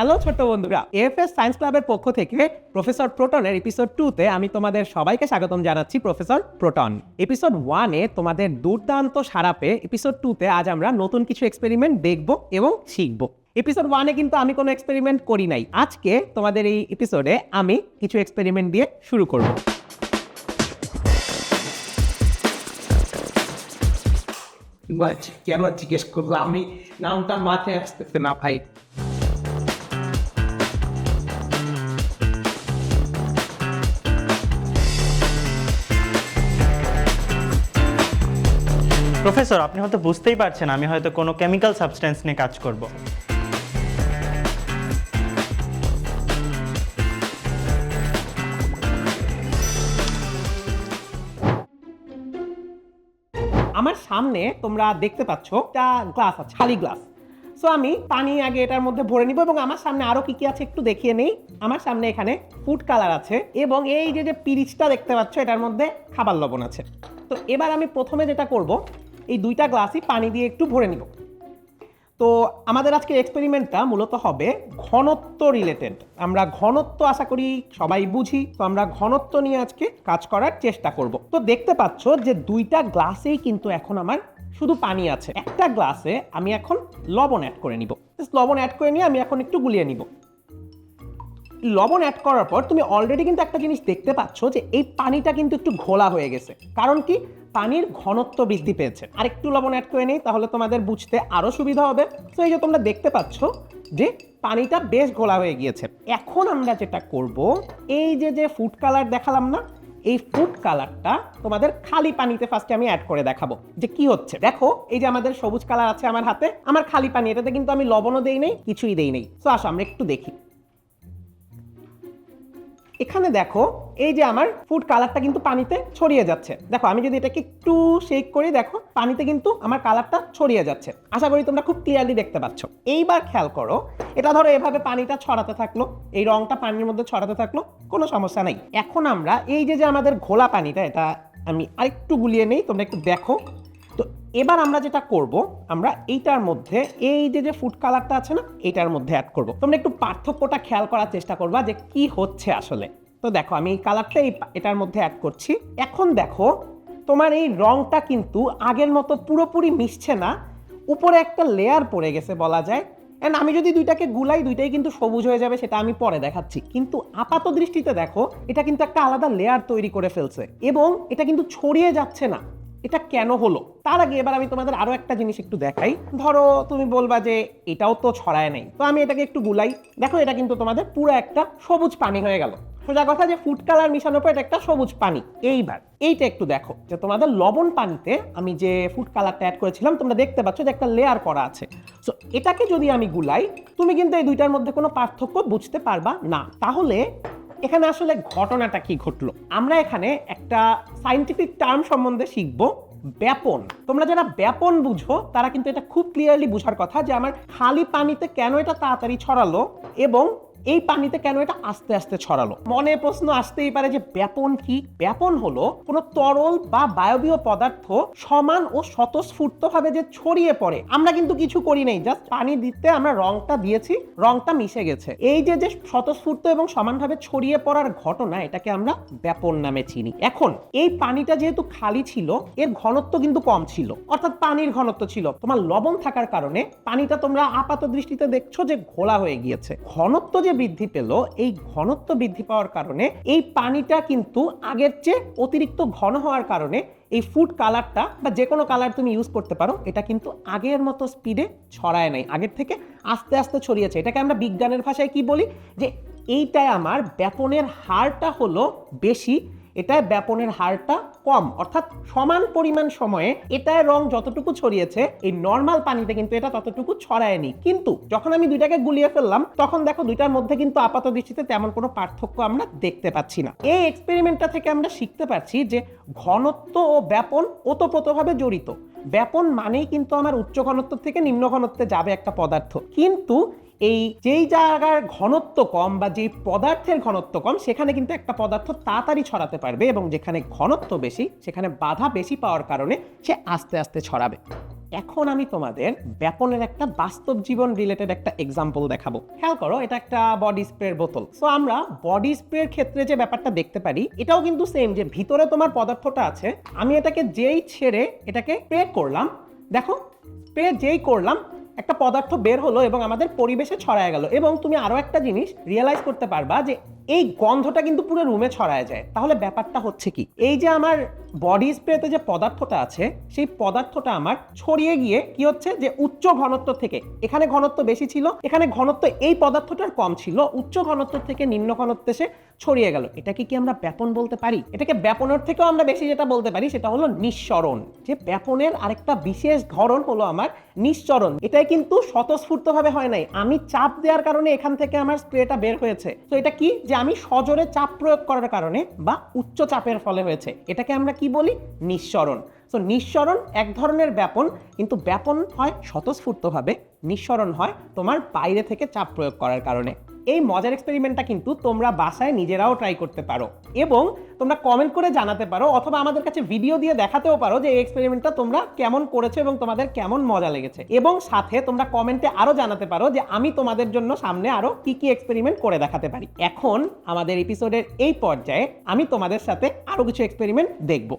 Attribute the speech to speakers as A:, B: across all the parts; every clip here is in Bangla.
A: হ্যালো ছোট্ট বন্ধুরা। এফএস সায়েন্স ক্লাবের পক্ষ থেকে প্রফেসর প্রোটনের এপিসোড টুতে আমি তোমাদের সবাইকে স্বাগতম জানাচ্ছি প্রফেসর প্রোটন এপিসোড ওয়ানে তোমাদের দুর্দান্ত সারা পেয়ে এপিসোড টুতে আজ আমরা নতুন কিছু এক্সপেরিমেন্ট দেখব এবং শিখব। এপিসোড ওয়ানে কিন্তু আমি কোনো এক্সপেরিমেন্ট করি নাই। আজকে তোমাদের এই এপিসোডে আমি কিছু এক্সপেরিমেন্ট দিয়ে শুরু করব।
B: কেন জিজ্ঞেস করব আমি নামটা মাথায় আসতেছে না ভাই।
C: প্রফেসর, আপনি হয়তো বুঝতেই পারছেন আমি হয়তো কোনো কেমিক্যাল সাবস্টেন্স নিয়ে কাজ করব।
A: আমার সামনে তোমরা দেখতে পাচ্ছ একটা গ্লাস আছে, খালি গ্লাস সো আমি পানি আগে এটার মধ্যে ভরে নিব এবং আমার সামনে আরও কি কি আছে একটু দেখিয়ে নেই। আমার সামনে এখানে ফুড কালার আছে এবং এই যে যে পিরিচটা দেখতে পাচ্ছ এটার মধ্যে খাবার লবণ আছে। তো এবার আমি প্রথমে যেটা করব এই দুইটা গ্লাসই পানি দিয়ে একটু ভরে নিব। তো আমাদের আজকের এক্সপেরিমেন্টটা মূলত হবে ঘনত্ব রিলেটেড আমরা ঘনত্ব আশা করি সবাই বুঝি, তো আমরা ঘনত্ব নিয়ে আজকে কাজ করার চেষ্টা করব। তো দেখতে পাচ্ছ যে দুইটা গ্লাসেই কিন্তু এখন আমার শুধু পানি আছে। একটা গ্লাসে আমি এখন লবণ অ্যাড করে নিব। লবণ অ্যাড করে নিয়ে আমি এখন একটু গুলিয়ে নিব। লবণ অ্যাড করার পর তুমি অলরেডি কিন্তু একটা জিনিস দেখতে পাচ্ছ যে এই পানিটা কিন্তু একটু ঘোলা হয়ে গেছে। কারণ কি? পানির ঘনত্ব বৃদ্ধি পেয়েছে। আর একটু লবণ অ্যাড করে নেই, তাহলে তোমাদের বুঝতে আরও সুবিধা হবে। তো এই যে তোমরা দেখতে পাচ্ছ যে পানিটা বেশ ঘোলা হয়ে গিয়েছে। এখন আমরা যেটা করব, এই যে যে ফুড কালার দেখালাম না, এই ফুড কালারটা তোমাদের খালি পানিতে ফার্স্টে আমি অ্যাড করে দেখাবো যে কি হচ্ছে। দেখো, এই যে আমাদের সবুজ কালার আছে আমার হাতে, আমার খালি পানি, এটাতে কিন্তু আমি লবণও দেই নেই, কিছুই দেই নেই। তো আসো, আমরা একটু দেখি। এখানে দেখো, এই যে আমার ফুড কালারটা কিন্তু পানিতে ছড়িয়ে যাচ্ছে। দেখো, আমি যদি এটাকে একটু শেক করি, দেখো, পানিতে কিন্তু আমার কালারটা ছড়িয়ে যাচ্ছে। আশা করি তোমরা খুব ক্লিয়ারলি দেখতে পাচ্ছ। এইবার খেয়াল করো, এটা ধরো এভাবে পানিটা ছড়াতে থাকল, এই রংটা পানির মধ্যে ছড়াতে থাকল, কোনো সমস্যা নেই। এখন আমরা এই যে যে আমাদের ঘোলা পানিটা, এটা আমি আরেকটু গুলিয়ে নেই, তোমরা একটু দেখো। তো এবার আমরা যেটা করব, আমরা এইটার মধ্যে, এই যে যে ফুড কালারটা আছে না, এইটার মধ্যে অ্যাড করব। তোমরা একটু পার্থক্যটা খেয়াল করার চেষ্টা করবা যে কি হচ্ছে আসলে। তো দেখো, আমি এই কালারটা এই এটার মধ্যে অ্যাড করছি। এখন দেখো, তোমার এই রংটা কিন্তু আগের মতো পুরোপুরি মিশছে না। উপরে একটা লেয়ার পড়ে গেছে বলা যায়। এন্ড আমি যদি দুইটাকে গুলাই, দুইটাই কিন্তু সবুজ হয়ে যাবে, সেটা আমি পরে দেখাচ্ছি। কিন্তু আপাত দৃষ্টিতে দেখো, এটা কিন্তু একটা আলাদা লেয়ার তৈরি করে ফেলছে। এবং এটা কিন্তু ছড়িয়ে যাচ্ছে না। এটা কেন হলো? তার আগে এবার আমি তোমাদের আরও একটা জিনিস একটু দেখাই। ধরো, তুমি বলবা যে এটাও তো ছড়ায় নাই। তো আমি এটাকে একটু গুলাই। দেখো, এটা কিন্তু তোমাদের পুরো একটা সবুজ পানি হয়ে গেল। সোজা কথা যে ফুড কালার মিশানোর পর এটা একটা সবুজ পানি। এইবার, এইটা একটু দেখো, যে তোমাদের লবণ পানিতে আমি যে ফুড কালারটা অ্যাড করেছিলাম, তোমরা দেখতে পাচ্ছ যে একটা লেয়ার করা আছে। সো এটাকে যদি আমি গুলাই, তুমি কিন্তু এই দুইটার মধ্যে কোনো পার্থক্য বুঝতে পারবা না। তাহলে এখানে আসলে ঘটনাটা কি ঘটলো? আমরা এখানে একটা সাইন্টিফিক টার্ম সম্বন্ধে শিখব, ব্যাপন। তোমরা যারা ব্যাপন বুঝো, তারা কিন্তু এটা খুব ক্লিয়ারলি বুঝার কথা যে আমার খালি পানিতে কেন এটা তাড়াতাড়ি ছড়ালো এবং এই পানিতে কেন এটা আস্তে আস্তে ছড়ালো? মনে প্রশ্ন আসতেই পারে যে ব্যাপন কি? ব্যাপন হলো কোনো তরল বা বায়বীয় পদার্থ সমান ও স্বতঃস্ফূর্তভাবে যে ছড়িয়ে পড়ে। আমরা কিন্তু কিছু করি নাই জাস্ট পানি দিতে আমরা রংটা দিয়েছি, রংটা মিশে গেছে। এই যে যে স্বতঃস্ফূর্ত এবং সমানভাবে ছড়িয়ে পড়ার ঘটনা, এটাকে আমরা ব্যাপন নামে চিনি। এখন, এই পানিটা যেহেতু খালি ছিল, এর ঘনত্ব কিন্তু কম ছিল। অর্থাৎ পানির ঘনত্ব ছিল। তোমার লবণ থাকার কারণে পানিটা তোমরা আপাত দৃষ্টিতে দেখছ যে ঘোলা হয়ে গিয়েছে। ঘনত্ব যে বৃদ্ধি পেল, এই ঘনত্ব বৃদ্ধি পাওয়ার কারণে এই পানিটা কিন্তু আগের চেয়ে অতিরিক্ত ঘন হওয়ার কারণে এই ফুড কালারটা বা যে কোনো কালার তুমি ইউজ করতে পারো, এটা কিন্তু আগের মতো স্পিডে ছড়ায় নাই। আগের থেকে আস্তে আস্তে ছড়িয়েছে। এটাকে আমরা বিজ্ঞানের ভাষায় কি বলি? যে এইটাই আমার ব্যাপনের হারটা হলো বেশি এটায় ব্যাপনের হারটা কম, অর্থাৎ সমান পরিমাণ সময়ে এটায় রং যতটুকু ছড়িয়েছে, এই নর্মাল পানিতে কিন্তু এটা ততটুকু ছড়ায়নি। কিন্তু যখন আমি দুইটাকে গুলিয়ে ফেললাম, তখন দেখো দুইটার মধ্যে কিন্তু আপাত দৃষ্টিতে তেমন কোনো পার্থক্য আমরা দেখতে পাচ্ছি না। এই এক্সপেরিমেন্টটা থেকে আমরা শিখতে পারছি যে ঘনত্ব ও ব্যাপন ওতপ্রোতভাবে জড়িত। ব্যাপন মানেই কিন্তু আমার উচ্চ ঘনত্ব থেকে নিম্ন ঘনত্বে যাবে একটা পদার্থ। কিন্তু এই যেই জায়গার ঘনত্ব কম বা যেই পদার্থের ঘনত্ব কম, সেখানে কিন্তু একটা পদার্থ তাড়াতাড়ি ছড়াতে পারবে এবং যেখানে ঘনত্ব বেশি, সেখানে বাধা বেশি পাওয়ার কারণে সে আস্তে আস্তে ছড়াবে। এখন আমি তোমাদের ব্যাপনের একটা বাস্তব জীবন রিলেটেড একটা এক্সাম্পল দেখাবো। খেয়াল করো, এটা একটা বডি স্প্রের বোতল। সো আমরা বডি স্প্রের ক্ষেত্রে যে ব্যাপারটা দেখতে পারি, এটাও কিন্তু সেম যে ভিতরে তোমার পদার্থটা আছে, আমি এটাকে যেই ছেড়ে এটাকে স্প্রে করলাম, দেখো স্প্রে যেই করলাম একটা পদার্থ বের হলো এবং আমাদের পরিবেশে ছড়ায় গেল। এবং তুমি আরও একটা জিনিস রিয়েলাইজ করতে পারবা যে এই গন্ধটা কিন্তু পুরো রুমে ছড়ায় যায়। তাহলে ব্যাপারটা হচ্ছে কি? এই যে আমার বডি স্প্রেতে যে পদার্থটা আছে, সেই পদার্থটা আমার ছড়িয়ে গিয়ে কি হচ্ছে? যে উচ্চ ঘনত্ব থেকে, এখানে ঘনত্ব বেশি ছিল, এখানে ঘনত্ব এই পদার্থটার কম ছিল, উচ্চ ঘনত্ব থেকে নিম্ন ঘনত্বে সে ছড়িয়ে গেল। এটাকে কি আমরা ব্যাপন বলতে পারি? এটাকে ব্যাপনের থেকেও আমরা বেশি যেটা বলতে পারি সেটা হলো নিঃসরণ। যে ব্যাপনের আরেকটা বিশেষ ধরন হলো আমার নিঃসরণ। এটাই কিন্তু স্বতঃস্ফূর্তভাবে হয় নাই। আমি চাপ দেওয়ার কারণে এখান থেকে আমার স্প্রেটা বের হয়েছে। তো এটা কি? যে আমি সজোরে চাপ প্রয়োগ করার কারণে বা উচ্চ চাপের ফলে হয়েছে। এটাকে আমরা কি বলি? নিঃসরণ। তো নিঃসরণ এক ধরনের ব্যাপন, কিন্তু ব্যাপন হয় স্বতঃস্ফূর্তভাবে। নিঃসরণ হয় তোমার বাইরে থেকে চাপ প্রয়োগ করার কারণে। এই মজার এক্সপেরিমেন্টটা কিন্তু তোমরা বাসায় নিজেরাও ট্রাই করতে পারো এবং তোমরা কমেন্ট করে জানাতে পারো অথবা আমাদের কাছে ভিডিও দিয়ে দেখাতেও পারো যে এই এক্সপেরিমেন্টটা তোমরা কেমন করেছ এবং তোমাদের কেমন মজা লেগেছে। এবং সাথে তোমরা কমেন্টে আরও জানাতে পারো যে আমি তোমাদের জন্য সামনে আরও কি কি এক্সপেরিমেন্ট করে দেখাতে পারি। এখন আমাদের এপিসোডের এই পর্যায়ে আমি তোমাদের সাথে আরও কিছু এক্সপেরিমেন্ট দেখব।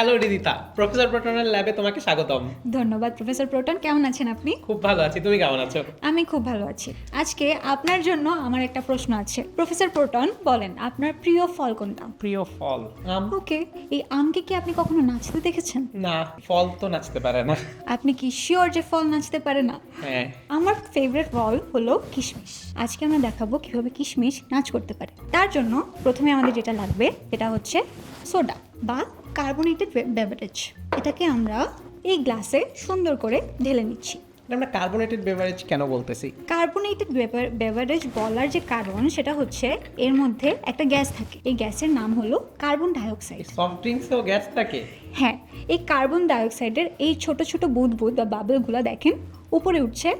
A: হ্যালো রিদিতা প্রফেসর প্রোটনের ল্যাবে তোমাকে স্বাগতম।
D: ধন্যবাদ প্রফেসর প্রোটন কেমন আছেন আপনি?
A: খুব ভালো আছি। তুমি কেমন আছো?
D: আমি খুব ভালো আছি। আজকে আপনার জন্য আমার একটা প্রশ্ন আছে। প্রফেসর প্রোটন বলেন আপনার প্রিয় ফল কোনটা?
A: প্রিয় ফল? আম।
D: ওকে এই আমকে কি আপনি কখনো নাচতে দেখেছেন?
A: না ফল তো নাচতে পারে না।
D: আপনি কি শিওর যে ফল নাচতে পারে না?
A: হ্যাঁ।
D: আমার ফেভারিট ফল হলো কিশমিশ। আজকে আমরা দেখাবো কীভাবে কিশমিশ নাচ করতে পারে। তার জন্য প্রথমে আমাদের যেটা লাগবে সেটা হচ্ছে সোডা বা কার্বোনেটেড বেভারেজ এটাকে আমরা এই গ্লাসে সুন্দর করে ঢেলে নিচ্ছি।
A: আমরা কার্বোনেটেড বেভারেজ কেন বলতেছি?
D: কার্বোনেটেড বেভারেজ বলার যে কারণ সেটা হচ্ছে এর মধ্যে একটা গ্যাস থাকে। এই গ্যাসের নাম হলো কার্বন ডাইঅক্সাইড
A: সফট ড্রিঙ্কসেও গ্যাস থাকে?
D: হ্যাঁ এই কার্বন ডাইঅক্সাইডের এই ছোট ছোট বুদবুদ বা বাবলগুলো দেখেন উপরে উঠছে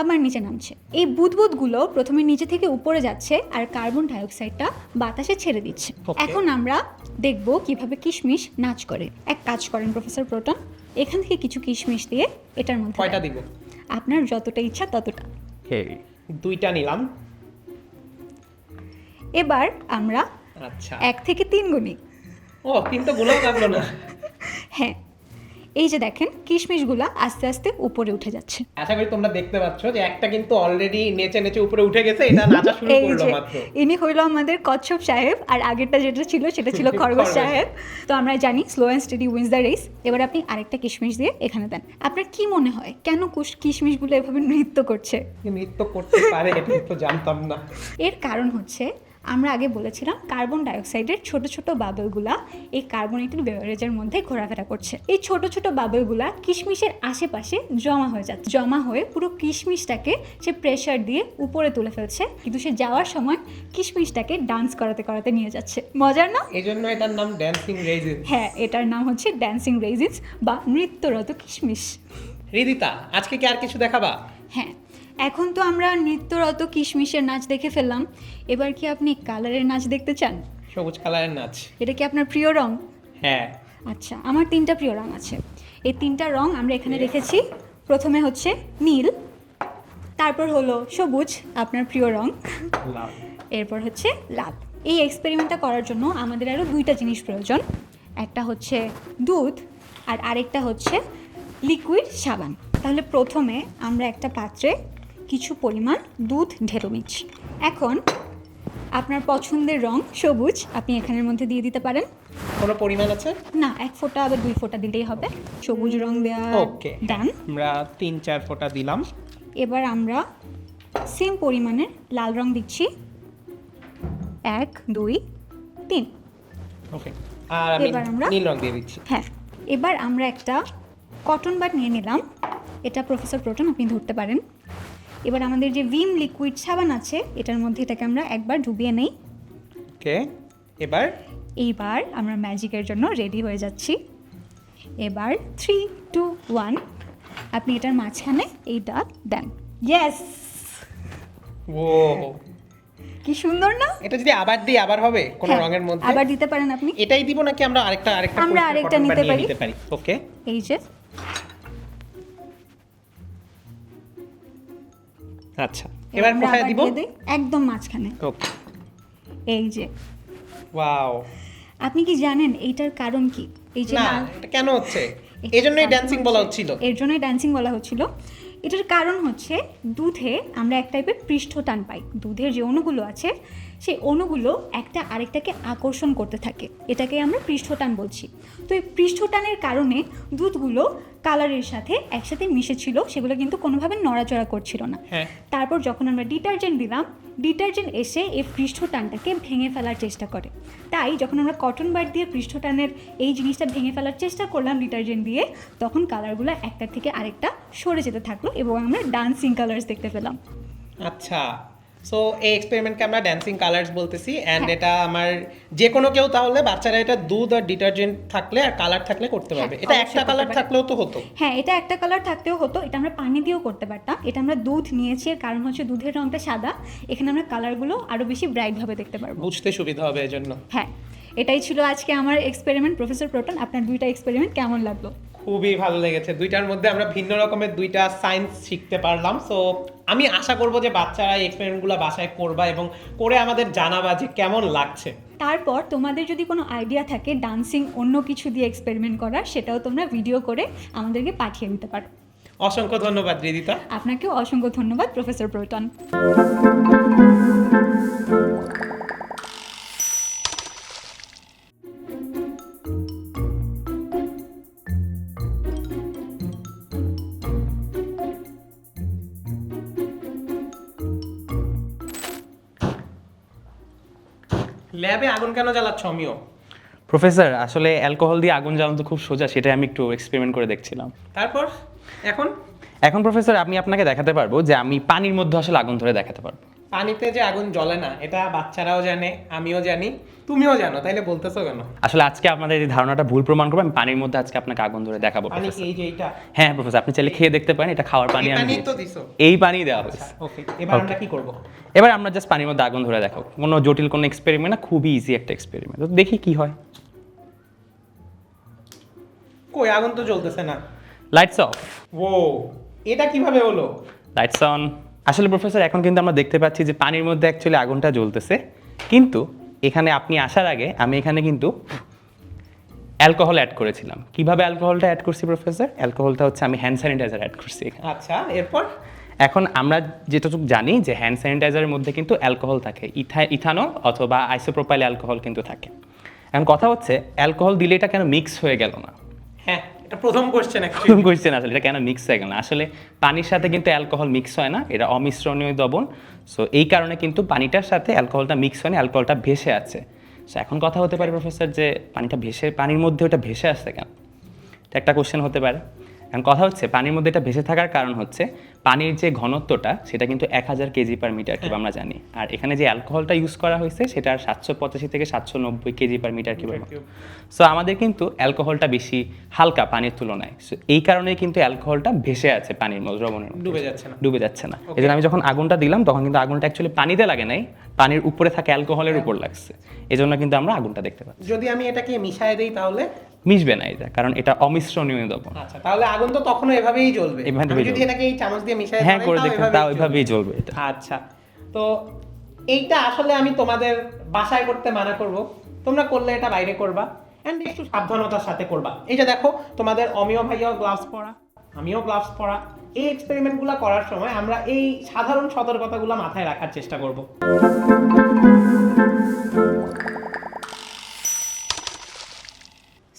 D: আবার নিচে নামছে। এই বুদবুদগুলো প্রথমে নিচে থেকে উপরে যাচ্ছে আর কার্বন ডাইঅক্সাইডটা বাতাসে ছেড়ে দিচ্ছে। এখন আমরা দেখব কীভাবে কিশমিশ নাচ করে। এক কাজ করেন প্রফেসর প্রোটন এখান থেকে কিছু কিশমিশ দিয়ে এটার মধ্যে
A: কয়টা। দিব?
D: আপনার যতটা ইচ্ছা ততটা।
A: দুইটা নিলাম।
D: এবার আমরা
A: আচ্ছা।
D: এক থেকে তিন গুণি
A: ও কিন্তু গুণাও লাগল না।
D: হ্যাঁ এই যে দেখেন কিশমিশগুলা আস্তে আস্তে উপরে উঠে যাচ্ছে।
A: আশা করি তোমরা দেখতে পাচ্ছ যে একটা কিন্তু অলরেডি নেচে নেচে উপরে উঠে গেছে এটা নাচা শুরু করল মাত্র।
D: ইনি হইল আমাদের কচ্ছপ সাহেব আর আগেরটা যেটা ছিল সেটা ছিল খরগোশ। সাহেব। তো আমরা জানি slow and steady wins the race এবার আপনি আরেকটা কিশমিশ দিয়ে এখানে দেন। আপনার কি মনে হয় কেন কুশ- কিশমিশগুলো এভাবে নৃত্য করছে?
A: নৃত্য করতে পারে এটা তো জানতাম না।
D: এর কারণ হচ্ছে আমরা আগে বলেছিলাম কার্বন ডাইঅক্সাইডের ছোট ছোট বাবলগুলা এই কার্বনেটেড বেভারেজের মধ্যে ঘোরাফেরা করছে। এই ছোট ছোট বাবলগুলা কিশমিশের আশেপাশে জমা হয়ে যাচ্ছে। জমা হয়ে পুরো কিশমিশটাকে সে প্রেশার দিয়ে উপরে তুলে ফেলছে। কিন্তু সে যাওয়ার সময় কিশমিশটাকে ডান্স করাতে করাতে নিয়ে যাচ্ছে। মজার না?
A: এই জন্য এটার নাম ড্যান্সিং রেজিন
D: হ্যাঁ এটার নাম হচ্ছে ড্যান্সিং রেজিন্স বা নৃত্যরত কিশমিশ।
A: রিদিতা আজকে কি আর কিছু দেখাবা?
D: হ্যাঁ এখন তো আমরা নৃত্যরত কিশমিশের নাচ দেখে ফেললাম। এবার কি আপনি কালারের নাচ দেখতে চান?
A: সবুজ কালারের নাচ।
D: এটা কি আপনার প্রিয় রং?
A: হ্যাঁ।
D: আচ্ছা আমার তিনটা প্রিয় রং আছে। এই তিনটা রং আমরা এখানে রেখেছি। প্রথমে হচ্ছে নীল তারপর হলো সবুজ আপনার প্রিয় রং। এরপর হচ্ছে লাল। এই এক্সপেরিমেন্টটা করার জন্য আমাদের আরও দুইটা জিনিস প্রয়োজন। একটা হচ্ছে দুধ আর আরেকটা হচ্ছে লিকুইড সাবান। তাহলে প্রথমে আমরা একটা পাত্রে কিছু পরিমাণ দুধ ঢেলে নিচ্ছি এখন আপনার পছন্দের রং সবুজ আপনি এখানের মধ্যে দিয়ে দিতে পারেন।
A: কোনো পরিমাণ আছে?
D: না এক ফোঁটা আবার দুই ফোঁটা দিলেই হবে। সবুজ রং দেওয়া
A: ওকে
D: ডান
A: আমরা তিন চার ফোঁটা দিলাম।
D: এবার আমরা সেম পরিমাণের লাল রং দিচ্ছি। এক দুই তিন।
A: ওকে আর আমি
D: এবার আমরা-
A: নীল রং দিয়ে দিচ্ছি।
D: হ্যাঁ এবার আমরা একটা কটন বাড নিয়ে নিলাম। এটা প্রফেসর প্রোটন আপনি ধরতে পারেন। এবার আমাদের যে ভিম লিকুইড সাবান আছে এটার মধ্যে এটাকে আমরা একবার ডুবিয়ে নেই।
A: ওকে এবার?
D: এইবার আমরা ম্যাজিকের জন্য রেডি হয়ে যাচ্ছি। এবার থ্রি টু ওয়ান আপনি এটার মাঝখানে এইটা দেন। ইয়েস
A: ও
D: কি সুন্দর না?
A: এটা যদি আবার দিই আবার হবে? কোন
D: হ্যাঁ,
A: রঙের মধ্যে?
D: আবার দিতে পারেন আপনি।
A: এটাই দিব নাকি আমরা আরেকটা আরেকটা
D: আমরা আরেকটা নিতে পারি।
A: নিতে পারি? ওকে
D: এই যে
A: আচ্ছা এবার কোথায় দিব?
D: একদম মাঝখানে।
A: ওকে
D: এই যে।
A: ওয়াও
D: আপনি কি জানেন এইটার কারণ কি? এই যে
A: না এটা কেন হচ্ছে? এই জন্যই ড্যান্সিং বলা হচ্ছিল।
D: এর জন্যই ড্যান্সিং বলা হচ্ছিল। এটার কারণ হচ্ছে দুধে আমরা এক টাইপের পৃষ্ঠটান পাই। দুধের যে অণুগুলো আছে সেই অণুগুলো একটা আরেকটাকে আকর্ষণ করতে থাকে। এটাকে আমরা পৃষ্ঠটান বলছি। তো এই পৃষ্ঠটানের কারণে দুধগুলো কালারের সাথে একসাথে মিশেছিল সেগুলো কিন্তু কোনোভাবে নড়াচড়া করছিল না।
A: হ্যাঁ।
D: তারপর যখন আমরা ডিটারজেন্ট দিলাম ডিটারজেন্ট এসে এই পৃষ্ঠটানটাকে ভেঙে ফেলার চেষ্টা করে। তাই যখন আমরা কটন বার দিয়ে পৃষ্ঠটানের এই জিনিসটা ভেঙে ফেলার চেষ্টা করলাম ডিটারজেন্ট দিয়ে, তখন কালারগুলো একটা থেকে আরেকটা সরে যেতে থাকল এবং আমরা ডান্সিং কালার্স দেখতে পেলাম।
A: আচ্ছা সো এই এক্সপেরিমেন্টকে আমরা ড্যান্সিং কালার্স বলতেছি অ্যান্ড। এটা আমার যে কোনো কেউ তাহলে বাচ্চারা এটা দুধ আর ডিটারজেন্ট থাকলে আর কালার থাকলে করতে পারবে।
D: হ্যাঁ,
A: এটা একটা কালার থাকলেও তো হতো।
D: হ্যাঁ এটা একটা কালার থাকতেও হতো এটা আমরা পানি দিয়েও করতে পারতাম। এটা আমরা দুধ নিয়েছি এর কারণ হচ্ছে দুধের রঙটা সাদা। এখানে আমরা কালারগুলো আরও বেশি ব্রাইটভাবে দেখতে পারব।
A: বুঝতে সুবিধা হবে এই জন্য
D: হ্যাঁ। এটাই ছিল আজকে আমার এক্সপেরিমেন্ট প্রফেসর প্রোটন আপনার দুইটা এক্সপেরিমেন্ট কেমন লাগল?
A: খুবই ভালো লেগেছে। দুইটার মধ্যে আমরা ভিন্ন রকমের দুইটা সায়েন্স শিখতে পারলাম। সো আমি আশা করব যে বাচ্চারা এই এক্সপেরিমেন্টগুলো বাসায় করবা এবং করে আমাদের জানাবা যে কেমন লাগছে।
D: তারপর তোমাদের যদি কোনো আইডিয়া থাকে ডান্সিং অন্য কিছু দিয়ে এক্সপেরিমেন্ট করার সেটাও তোমরা ভিডিও করে আমাদেরকে পাঠিয়ে দিতে পারো।
A: অসংখ্য ধন্যবাদ রিদিতা।
D: আপনাকেও অসংখ্য ধন্যবাদ প্রফেসর প্রোটন
A: ল্যাবে আগুন কেন জ্বালাচ্ছ আমিও?
C: প্রফেসর আসলে অ্যালকোহল দিয়ে আগুন জ্বালানো তো খুব সোজা সেটাই আমি একটু এক্সপেরিমেন্ট করে দেখছিলাম।
A: তারপর? এখন?
C: এখন প্রফেসর আমি আপনাকে দেখাতে পারব যে আমি পানির মধ্যে আসলে আগুন ধরে দেখাতে পারব।
A: পানিতে যে আগুন জ্বলে না এটা বাচ্চারাও জানে আমিও জানি তুমিও জানো তাইলে বলতেছো কেন?
C: আসলে আজকে আপনাদের এই ধারণাটা ভুল প্রমাণ করব আমি পানির মধ্যে আজকে আপনাকে আগুন ধরে দেখাবো
A: পানি এই যে
C: হ্যাঁ প্রফেসর আপনি চাইলে খেয়ে দেখতে পারেন এটা খাওয়ার পানি আমি
A: তো দিছো।
C: এই পানি দেওয়া হয়েছে।
A: ওকে এবার আমরা কি করব?
C: এবার আমরা জাস্ট পানির মধ্যে আগুন ধরে দেখাবো। কোনো জটিল কোনো এক্সপেরিমেন্ট না খুবই ইজি একটা এক্সপেরিমেন্ট তো দেখি কি হয়।
A: কই আগুন তো জ্বলতেছে না।
C: লাইটস অফ
A: ও এটা কীভাবে হলো?
C: লাইটস অন আসলে প্রফেসর এখন কিন্তু আমরা দেখতে পাচ্ছি যে পানির মধ্যে অ্যাকচুয়ালি আগুনটা জ্বলতেছে। কিন্তু এখানে আপনি আসার আগে আমি এখানে কিন্তু অ্যালকোহল অ্যাড করেছিলাম। কীভাবে অ্যালকোহলটা অ্যাড করছি প্রফেসর? অ্যালকোহলটা হচ্ছে আমি হ্যান্ড স্যানিটাইজার অ্যাড করছি
A: আচ্ছা এরপর?
C: এখন আমরা যেটুকু জানি যে হ্যান্ড স্যানিটাইজারের মধ্যে কিন্তু অ্যালকোহল থাকে। ইথা ইথানল অথবা আইসোপ্রোপাইল অ্যালকোহল কিন্তু থাকে। এখন কথা হচ্ছে অ্যালকোহল দিলে এটা কেন মিক্স হয়ে গেল না?
A: হ্যাঁ। এটা প্রথম কোশ্চেন
C: প্রথম কোশ্চেন আসলে, এটা কেন মিক্স হয়ে গেল আসলে পানির সাথে কিন্তু অ্যালকোহল মিক্স হয় না, এটা অমিশ্রণীয় দ্রবণ। সো এই কারণে কিন্তু পানিটার সাথে অ্যালকোহলটা মিক্স হয় না অ্যালকোহলটা ভেসে আছে সো এখন কথা হতে পারে প্রফেসর যে পানিটা ভেসে, পানির মধ্যে ওটা ভেসে আসছে কেন? এটা একটা কোশ্চেন হতে পারে। এখন কথা হচ্ছে পানির মধ্যে এটা ভেসে থাকার কারণ হচ্ছে পানির যে ঘনত্বটা সেটা কিন্তু এক হাজার কেজি পার মিটার কিউব আমরা জানি। আর এখানে যে অ্যালকোহলটা ইউজ করা হয়েছে সেটা সাতশো পঁচাশি থেকে সাতশো নব্বই KG per metre cube so আমাদের কিন্তু অ্যালকোহলটা বেশি হালকা পানির তুলনায়। সো এই কারণে কিন্তু অ্যালকোহলটা ভেসে আছে পানির মধ্যে দ্রবণের।
A: ডুবে যাচ্ছে না।
C: ডুবে যাচ্ছে না। এই জন্য আমি যখন আগুনটা দিলাম তখন কিন্তু আগুনটা অ্যাকচুয়ালি পানিতে লাগে নাই পানির উপরে থাকা অ্যালকোহলের উপর লাগছে। এই জন্য কিন্তু আমরা আগুনটা দেখতে পাচ্ছি।
A: যদি আমি এটাকে মিশায় দেই তাহলে
C: মিশবে না এটা কারণ এটা অমিশ্রণীয় দ্রবণ।
A: আচ্ছা তাহলে আগুন তো তখনও এভাবেই জ্বলবে।
C: এভাবেই
A: আমি যদি এটাকে এই চামচ দিয়ে মিশায়
C: হ্যাঁ করে দেখুন তাও এভাবেই জ্বলবে। এটা।
A: আচ্ছা তো এইটা আসলে আমি তোমাদের বাসায় করতে মানা করব। তোমরা করলে এটা বাইরে করবা অ্যান্ড একটু সাবধানতার সাথে করবা। এই যে দেখো তোমাদের অমিয় ভাইয়াও গ্লাভস পরা আমিও গ্লাভস পরা। এই এক্সপেরিমেন্টগুলো করার সময় আমরা এই সাধারণ সতর্কতাগুলো মাথায় রাখার চেষ্টা করব।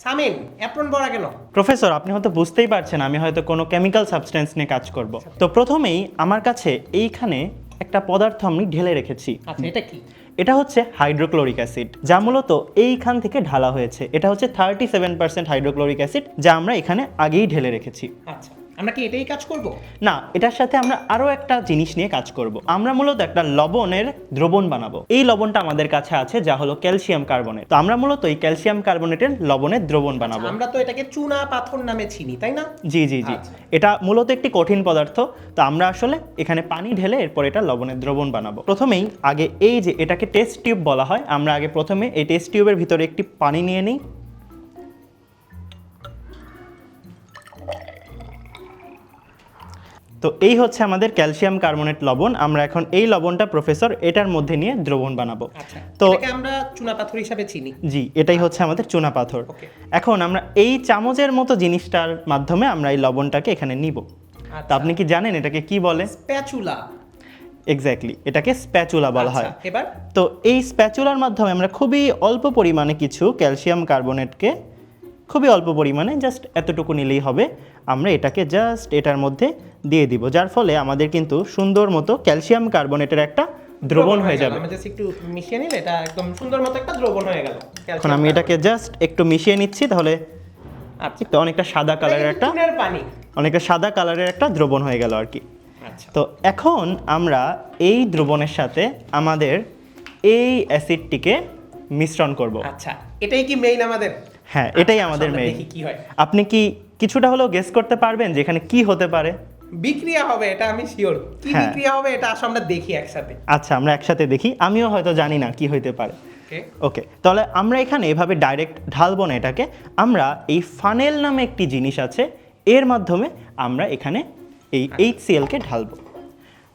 A: সামিন অ্যাপ্রন পরা কেন?
C: প্রফেসর আপনি হয়তো বুঝতেই পারছেন আমি হয়তো কোনো কেমিক্যাল সাবস্টেন্স নিয়ে কাজ করব। তো প্রথমেই আমার কাছে এইখানে একটা পদার্থ আমি ঢেলে রেখেছি।
A: আচ্ছা এটা কি?
C: এটা হচ্ছে হাইড্রোক্লোরিক অ্যাসিড যা মূলত এইখান থেকে ঢালা হয়েছে। এটা হচ্ছে thirty seven percent hydrochloric acid যা আমরা এখানে আগেই ঢেলে রেখেছি।
A: আচ্ছা। আমরা কি এটাই কাজ করব?
E: না এটার সাথে আমরা আরও একটা জিনিস নিয়ে কাজ করব। আমরা মূলত একটা লবণের দ্রবণ বানাবো। এই লবণটা আমাদের কাছে আছে যা হলো ক্যালসিয়াম কার্বনেট। তো আমরা মূলত এই ক্যালসিয়াম কার্বনেটের লবণের দ্রবণ বানাবো।
A: আমরা তো এটাকে চুনা পাথর নামে চিনি তাই না?
E: জি জি জি।
A: আচ্ছা।
E: এটা মূলত একটি কঠিন পদার্থ। তো আমরা আসলে এখানে পানি ঢেলে এরপর এটা লবণের দ্রবণ বানাবো। প্রথমেই আগে এই যে এটাকে টেস্ট টিউব বলা হয় আমরা আগে প্রথমে এই টেস্ট টিউবের ভিতরে একটি পানি নিয়ে নিই। তো এই হচ্ছে আমাদের ক্যালসিয়াম কার্বনেট লবণ। আমরা এখন এই লবণটা প্রফেসর এটার মধ্যে নিয়ে দ্রবণ বানাবো।
A: আচ্ছা
E: তো
A: আমরা চুনা পাথর হিসাবে চিনি।
E: জি এটাই হচ্ছে আমাদের চুনা পাথর। এখন আমরা এই চামচের মতো জিনিসটার মাধ্যমে আমরা এই লবণটাকে এখানে নিব। তো আপনি কি জানেন এটাকে কি বলে?
A: স্প্যাচুলা।
E: এক্স্যাক্টলি এটাকে স্প্যাচুলা বলা হয়।
A: আচ্ছা, এবার?
E: তো এই স্প্যাচুলার মাধ্যমে আমরা খুবই অল্প পরিমাণে কিছু ক্যালসিয়াম কার্বনেটকে খুবই অল্প পরিমাণে জাস্ট এতটুকু নিলেই হবে। আমরা এটাকে জাস্ট এটার মধ্যে দিয়ে দিব যার ফলে আমাদের কিন্তু সুন্দর মতো ক্যালসিয়াম কার্বনেটের একটা দ্রবণ হয়ে যাবে।
A: একটু মিশিয়ে নিলে এটা একদম সুন্দর মতো একটা দ্রবণ হয়ে গেল
E: এখন আমি এটাকে জাস্ট একটু মিশিয়ে নিচ্ছি তাহলে
A: আচ্ছা।
E: তো অনেকটা সাদা কালারের একটা
A: পানি।
E: অনেকটা সাদা কালারের একটা দ্রবণ হয়ে গেল আর কি।
A: আচ্ছা।
E: তো এখন আমরা এই দ্রবণের সাথে আমাদের এই অ্যাসিডটিকে মিশ্রণ করব।
A: আচ্ছা এটাই কি মেইন আমাদের?
E: হ্যাঁ এটাই
A: আচ্ছা,
E: আমাদের
A: আমরা
E: মেইন
A: দেখি কি হয়।
E: আপনি কি কিছুটা হলেও গেস করতে পারবেন যে এখানে কি হতে পারে?
A: বিক্রিয়া হবে এটা আমি শিওর কি
E: হ্যাঁ।
A: বিক্রিয়া হবে এটা আসলে আমরা দেখি একসাথে।
E: আচ্ছা আমরা একসাথে দেখি। আমিও হয়তো জানি না কি হইতে পারে।
A: ওকে
E: ওকে তাহলে আমরা এখানে এভাবে ডাইরেক্ট ঢালবো না এটাকে। আমরা এই ফানেল নামে একটি জিনিস আছে এর মাধ্যমে আমরা এখানে এই এইচ সিএলকে ঢালবো।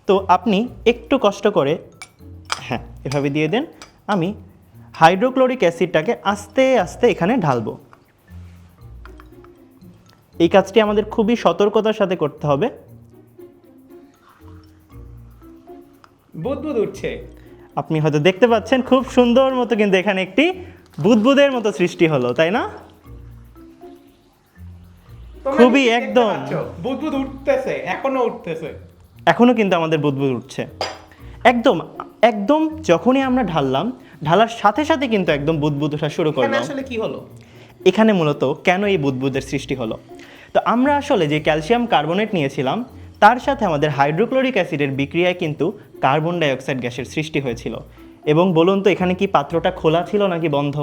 E: তো আপনি একটু কষ্ট করে হ্যাঁ এভাবে দিয়ে দেন। আমি হাইড্রোক্লোরিক অ্যাসিডটাকে আস্তে আস্তে এখানে ঢালবো। এই কাজটি আমাদের খুবই সতর্কতার সাথে করতে হবে।
A: বুদবুদ উঠছে।
E: আপনি হয়তো দেখতে পাচ্ছেন খুব সুন্দর মতো কিন্তু এখানে একটি বুদবুদের মতো সৃষ্টি হলো তাই না? খুবই একদম।
A: বুদবুদ উঠতেছে এখনও উঠতেছে।
E: এখনও কিন্তু আমাদের বুদবুদ উঠছে। একদম একদম যখনই আমরা ঢাললাম ঢালার সাথে সাথে কিন্তু একদম বুদবুদ ওঠা শুরু করল
A: আসলে কি হলো?
E: এখানে মূলত কেন এই বুদবুদের সৃষ্টি হলো? তো আমরা আসলে যে ক্যালসিয়াম কার্বনেট নিয়েছিলাম তার সাথে আমাদের হাইড্রোক্লোরিক অ্যাসিডের বিক্রিয়ায় কিন্তু কার্বন ডাইঅক্সাইড গ্যাসের সৃষ্টি হয়েছিল। এবং বলুন তো এখানে কি পাত্রটা খোলা ছিল নাকি বন্ধ?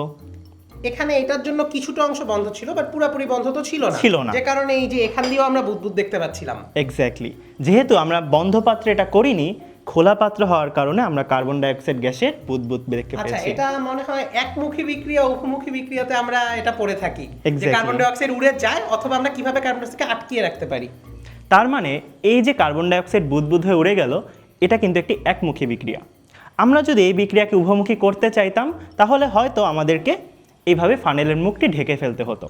A: এখানে এটার জন্য কিছুটা অংশ বন্ধ ছিল বাট পুরোপুরি বন্ধ তো ছিল না।
E: ছিল না।
A: যে কারণে এই যে এখান দিয়েও আমরা বুদবুদ দেখতে পাচ্ছিলাম।
E: এক্স্যাক্টলি যেহেতু আমরা বন্ধ পাত্রে এটা করিনি খোলা পাত্র হওয়ার কারণে আমরা কার্বন ডাইঅক্সাইড গ্যাসের বুদবুদ দেখতে
A: আচ্ছা
E: পেয়েছি
A: এটা মনে হয় একমুখী বিক্রিয়া উপমুখী বিক্রিয়াতে আমরা এটা পড়ে থাকি। যে কার্বন ডাই অক্সাইড উড়ে যায় অথবা আমরা কীভাবে কার্বন ডাই অক্সাইডকে আটকিয়ে রাখতে পারি।
E: তার মানে এই যে কার্বন ডাইঅক্সাইড বুদবুদ হয়ে উড়ে গেল এটা কিন্তু একটি একমুখী বিক্রিয়া। আমরা যদি এই বিক্রিয়াকে উভমুখী করতে চাইতাম তাহলে হয়তো আমাদেরকে এইভাবে ফানেলের মুখটি ঢেকে ফেলতে হতো।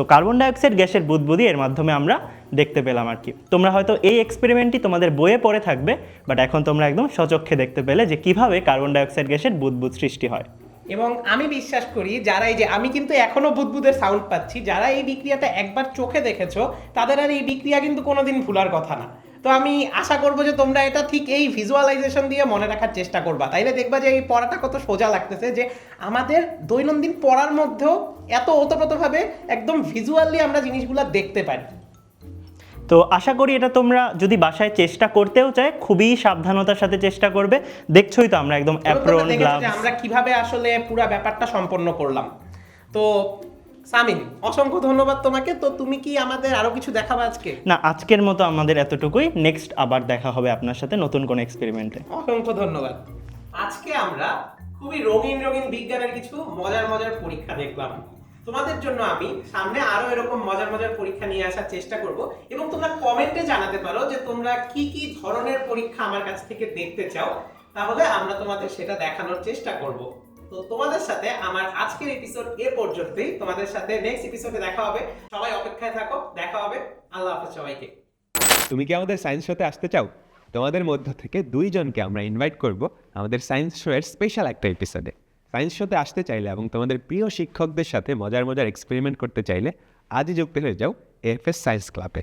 E: তো কার্বন ডাইঅক্সাইড গ্যাসের বুদবুদি এর মাধ্যমে আমরা দেখতে পেলাম আর কি। তোমরা হয়তো এই এক্সপেরিমেন্টটি তোমাদের বইয়ে পড়ে থাকবে বাট এখন তোমরা একদম সচক্ষে দেখতে পেলে যে কীভাবে কার্বন ডাইঅক্সাইড গ্যাসের বুদবুদ সৃষ্টি হয়।
A: এবং আমি বিশ্বাস করি, যারা এই যে আমি কিন্তু এখনও বুদবুদের সাউন্ড পাচ্ছি, যারা এই বিক্রিয়াটা একবার চোখে দেখেছ, তাদের আর এই বিক্রিয়া কিন্তু কোনোদিন ভুলার কথা না। তো আমি আশা করব যে তোমরা এটা ঠিক এই ভিজুয়ালাইজেশন দিয়ে মনে রাখার চেষ্টা করবা। তাইলে দেখবা যে এই পড়াটা কত সোজা লাগতেছে যে আমাদের দৈনন্দিন পড়ার মধ্যেও এত ওতপ্রোতভাবে একদম ভিজুয়ালি আমরা জিনিসগুলো দেখতে পারি।
E: তো আশা করি এটা তোমরা যদি বাসায় চেষ্টা করতেও চায় খুবই সাবধানতার সাথে চেষ্টা করবে। দেখছোই তো আমরা একদম অ্যাপ্রন
A: আমরা কীভাবে আসলে পুরো ব্যাপারটা সম্পন্ন করলাম। তো সামিন অসংখ্য ধন্যবাদ তোমাকে। তো তুমি কি আমাদের আরও কিছু দেখাবে আজকে?
E: না আজকের মতো আমাদের এতটুকুই। নেক্সট আবার দেখা হবে আপনার সাথে নতুন কোন এক্সপেরিমেন্টে
A: অসংখ্য ধন্যবাদ। আজকে আমরা খুবই রঙিন রঙিন বিজ্ঞানের কিছু মজার মজার পরীক্ষা দেখলাম। তোমাদের জন্য আমি সামনে আরও এরকম মজার মজার পরীক্ষা নিয়ে আসার চেষ্টা করব এবং তোমরা কমেন্টে জানাতে পারো যে তোমরা কি কি ধরনের পরীক্ষা আমার কাছ থেকে দেখতে চাও। তাহলে আমরা তোমাদের সেটা দেখানোর চেষ্টা করব। তো তোমাদের সাথে আমার আজকের এপিসোড এ পর্যন্তই। তোমাদের সাথে নেক্সট এপিসোডে দেখা হবে। সবাই অপেক্ষায় থাকো। দেখা হবে। আল্লাহ হাফেজ সবাইকে।
F: তুমি কি আমাদের সায়েন্স শোতে আসতে চাও? তোমাদের মধ্য থেকে দুইজনকে আমরা ইনভাইট করব আমাদের সায়েন্স শো এর স্পেশাল একটা এপিসোডে সায়েন্স শোতে আসতে চাইলে এবং তোমাদের প্রিয় শিক্ষকদের সাথে মজার মজার এক্সপেরিমেন্ট করতে চাইলে আজই যুক্ত হয়ে যাও এফএস সায়েন্স ক্লাবে